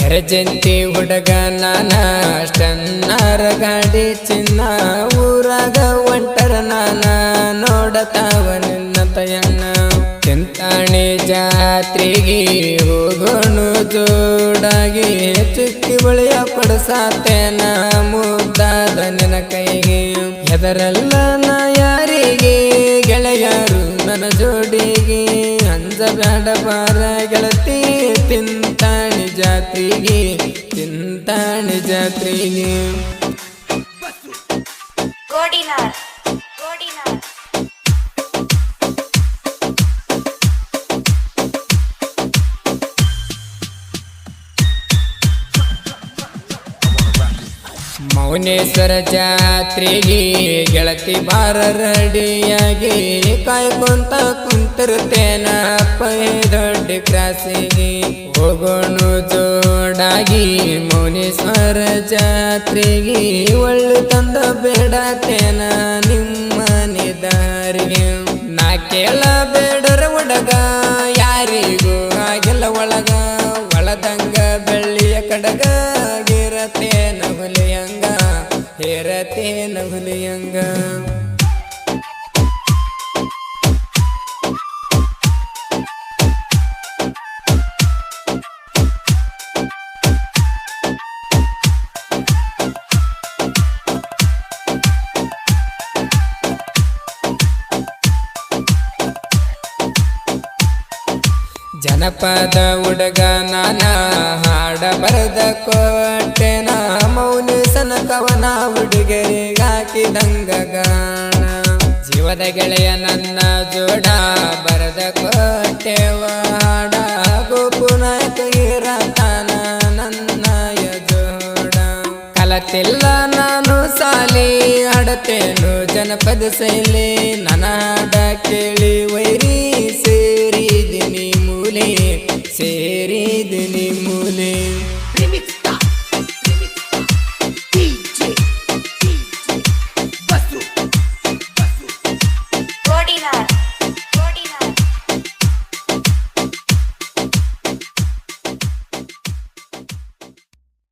ಎರಜಂತಿ ಹುಡುಗ ನಾನ? ಅಷ್ಟನ್ನಾರ ಗಾಡಿ ಚಿನ್ನ, ಊರಾಗ ಒಂಟರ ನಾನ? ನೋಡತಾವ ನಿನ್ನ ತಯಣ್ಣ ಚಿಂತಾಣಿ ಜಾತ್ರೆಗೆ ಹೋಗೋಣು ಜೋಡಾಗಿ, ಚುಕ್ಕಿ ಬಳಿಯ ನಾ ಮುದ್ದಾದ ನಿನ್ನ ಕೈಗೆ. ಎದರಲ್ಲ ನಾ ಯಾರಿಗೆ? ಗೆಳೆಯರು ನನ್ನ ಜೋಡಿಗೆ. ಅಂಜಬೇಡ ಬಾರ ಗೆಳತಿ ತಿಂತಾಣಿ ಜಾತ್ರೆಗೆ ತಿಂತಾಣಿ ಜಾತ್ರೆಗೆ. ಮೌನೇಶ್ವರ ಜಾತ್ರೆಗೆ ಗೆಳತಿ ಬಾರ ರೆಡಿಯಾಗಿ ಕಾಯ್ಕೊಂತ ಕುಂತಿರ್ತೇನ ಪೈ ದೊಡ್ಡ ಕ್ರಾಸಿಗೆ. ಹೋಗೋಣು ಜೋಡಾಗಿ ಮೌನೇಶ್ವರ ಜಾತ್ರೆಗೆ ಒಳ್ಳೆ ತಂದ ಬೇಡತೇನ ನಿಮ್ಮ ನಿದಾರಿಗೆ. ನಾ ಕೇಳ ಬೇಡರ ಒಡಗ, ಯಾರಿಗೂ ಆಗಿಲ್ಲ ಒಳಗ. ಒಳದಂಗ ಬೆಳ್ಳಿಯ ಕಡಗ ಹುಲಿಯಂಗ ಜನಪದ ಹುಡುಗ ನಾನಾ ಹಾಡ ಬರೆದ ಕೋಟೆ ಮೌನಿಸನ ಕವನ ನಂಗ ಗಾಣ. ಜೀವದ ಗೆಳೆಯ ನನ್ನ ಜೋಡ, ಬರೆದ ಕೊಟ್ಟೆವ ವಾಡ. ಗೋಪುನಾಯಕ ಇರತಾನ ನನ್ನ ಜೋಡ ಕಲತಿಲ್ಲ ನಾನು ಸಾಲಿ ಆಡತೇನು ಜನಪದ ಶೈಲಿ ನನ್ನ ಕೇಳಿ ವೈರಿ.